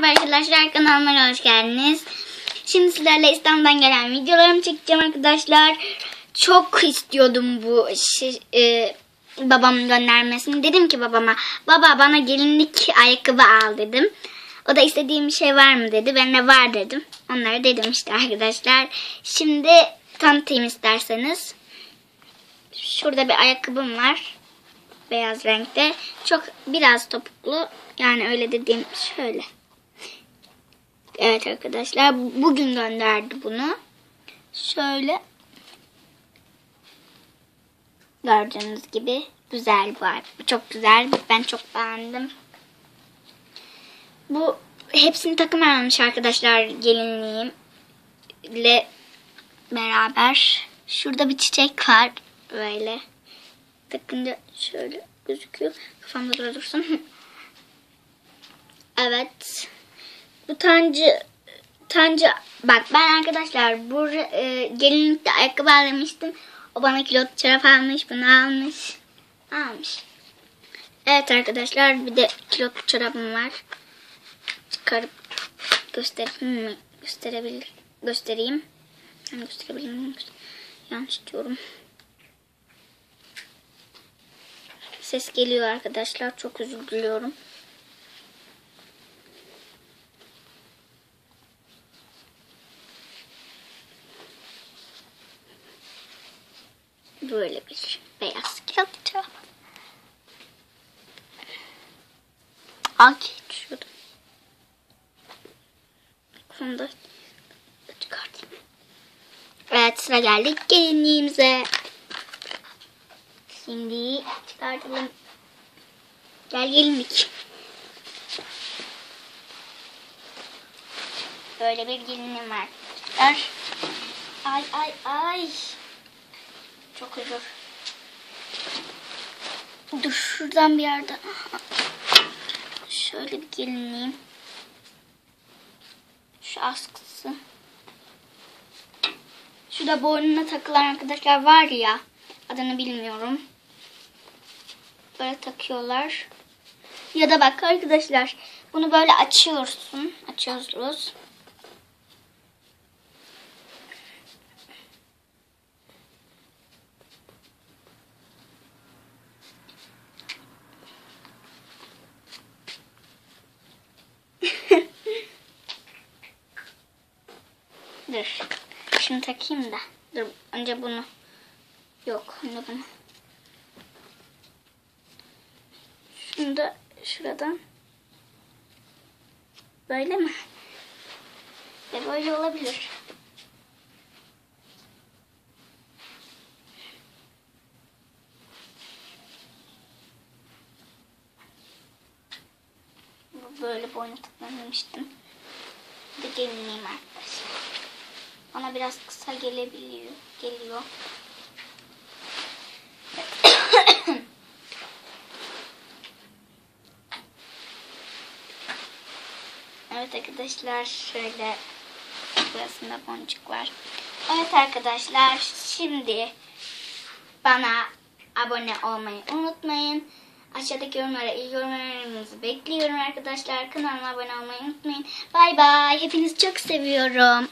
Merhaba arkadaşlar kanalıma hoş geldiniz. Şimdi sizlerle İstanbul'dan gelen videolarımı çekeceğim arkadaşlar. Çok istiyordum bu şey, e, babamın göndermesini. Dedim ki babama baba bana gelinlik ayakkabı al dedim. O da istediğim bir şey var mı dedi. Ben de var dedim. Onları dedim işte arkadaşlar. Şimdi tanıtayım isterseniz. Şurada bir ayakkabım var. Beyaz renkte. Çok biraz topuklu. Yani öyle dediğim şöyle. Evet arkadaşlar bugün gönderdi bunu. Şöyle. Gördüğünüz gibi güzel var. Çok güzel. Ben çok beğendim. Bu hepsini takım almış arkadaşlar gelinliğimle beraber. Şurada bir çiçek var. Böyle. Takınca şöyle gözüküyor. Kafamda dura dursun. evet. Bu tancı tancı bak ben arkadaşlar bu e, gelinlikte ayakkabı almıştım. O bana kilot çorap almış. Bunu almış. Almış. Evet arkadaşlar bir de kilot çorabım var. Çıkarıp göstereyim mi? Gösterebilir. Göstereyim. Yani gösterebilir miyim? Yanlış diyorum. Ses geliyor arkadaşlar. Çok özür Böyle bir beyaz kağıt çorap. Ay düşüyordum. Bunu da çıkartayım. Evet sıra geldik gelinliğimize. Şimdi çıkartalım. Gel gelinlik. Böyle bir gelinim var. Ay ay ay. Çok zor. Dur şuradan bir yerde. Şöyle bir gelinliğim. Şu askısı. Şu da boynuna takılan arkadaşlar var ya. Adını bilmiyorum. Böyle takıyorlar. Ya da bak arkadaşlar. Bunu böyle açıyorsun. Açıyoruz. Dur. Şunu takayım da. Dur önce bunu. Yok önce bunu. Şunu da şuradan. Böyle mi? Ve böyle olabilir. Böyle boynu tıklamıştım. Bir de gelinliğim arkadaşlar. Bana biraz kısa gelebiliyor. Geliyor. evet arkadaşlar şöyle burasında boncuk var. Evet arkadaşlar şimdi bana abone olmayı unutmayın. Aşağıdaki yorumlara iyi yorumlarınızı bekliyorum arkadaşlar. Kanalıma abone olmayı unutmayın. Bay bay. Hepinizi çok seviyorum.